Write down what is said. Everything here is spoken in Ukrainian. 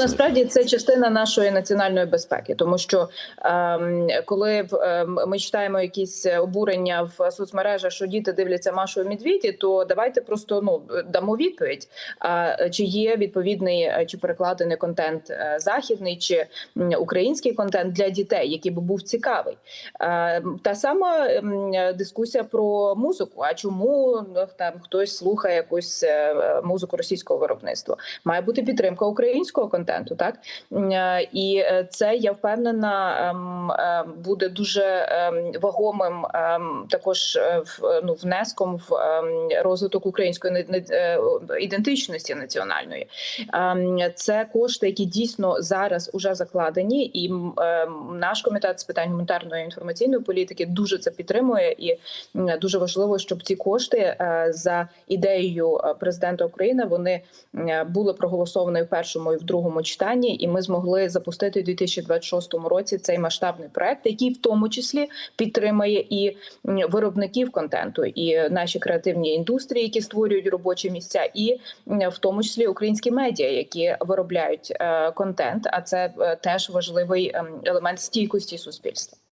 Насправді це частина нашої національної безпеки, тому що ем, коли ем, ми читаємо якісь обурення в соцмережах, що діти дивляться Машу і Медведі, то давайте просто ну дамо відповідь. А чи є відповідний е, чи перекладений контент е, західний чи український контент для дітей, який би був цікавий? Е, Та сама ем, дискусія про музику. А чому ну, там хтось слухає якусь е, музику російського виробництва? Має бути підтримка українського контенту, так Е, і е, це я впевнена ем, е, буде дуже ем, вагомим ем, також ну, внеском в розвиток української ідентичності національної. Це кошти, які дійсно зараз уже закладені, і наш комітет з питань гуманітарної інформаційної політики дуже це підтримує. І дуже важливо, щоб ці кошти за ідеєю президента України вони були проголосовані в першому і в другому читанні, і ми змогли запустити у 2026 році цей масштабний проект, який в тому числі підтримає і виробників контенту, і наші креативні індустрії, які створюють робочі місця, і в тому числі українські медіа, які виробляють е, контент. А це е, теж важливий ем, елемент стійкості суспільства.